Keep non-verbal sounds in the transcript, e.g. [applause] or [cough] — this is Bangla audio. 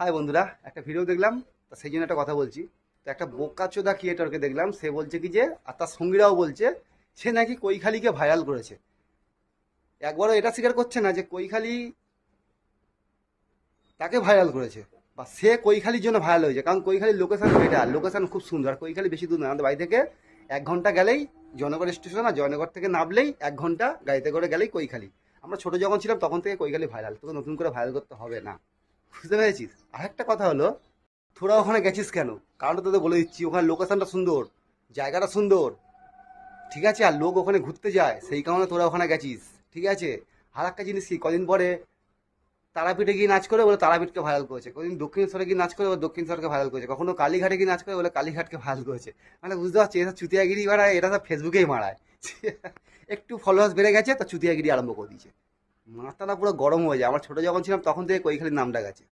হাই বন্ধুরা, একটা ভিডিও দেখলাম, তো সেই জন্য একটা কথা বলছি। তো একটা বোকাচোদা ক্রিয়েটরকে দেখলাম, সে বলছে কি যে, আর তার সঙ্গীরাও বলছে, সে নাকি কৈখালিকে ভাইরাল করেছে। একবারও এটা স্বীকার করছে না যে কৈখালি তাকে ভাইরাল করেছে, বা সে কৈখালির জন্য ভাইরাল হয়েছে, কারণ কৈখালির লোকেশন বেটার লোকেশান খুব সুন্দর কৈখালি বেশি দূর না, আমাদের বাড়ি থেকে এক ঘণ্টা গেলেই জয়নগর স্টেশন আর জয়নগর থেকে নামলেই এক ঘণ্টা গাড়িতে করে গেলেই কৈখালি। আমরা ছোট যখন ছিলাম, তখন থেকে কৈখালি ভাইরাল তোকে নতুন করে ভাইরাল করতে হবে না। বুঝতে পেরেছিস? আরেকটা কথা হলো, তোরা ওখানে গেছিস কেন? কারণটা তোদের বলে দিচ্ছি, ওখানে লোকেশনটা সুন্দর, জায়গাটা সুন্দর। ঠিক আছে, আর লোক ওখানে ঘুরতে যায়, সেই কারণে তোরা ওখানে গেছিস। ঠিক আছে? আর একটা জিনিস কি, কদিন পরে তারাপীঠে গিয়ে নাচ করে বলে তারাপীঠকে ভাইরাল করেছে। কদিন দক্ষিণেশ্বরে গিয়ে নাচ করে বলে দক্ষিণেশ্বরকে ভাইরাল করেছে। কখনো কালীঘাটে গিয়ে নাচ করে বলে কালীঘাটকে ভাইরাল করেছে। মানে বুঝতে পারছি এটা চুতিয়াগিরি মারায় এটা সব ফেসবুকেই মারায়। [laughs] একটু ফলোয়ার্স বেড়ে গেছে, তো চুতিয়াগিরি আরম্ভ করে দিয়েছে। মাথাটা পুরো গরম হয়ে যায়। আমার ছোটো যখন ছিলাম, তখন থেকে কৈখালির নামটা গেছে।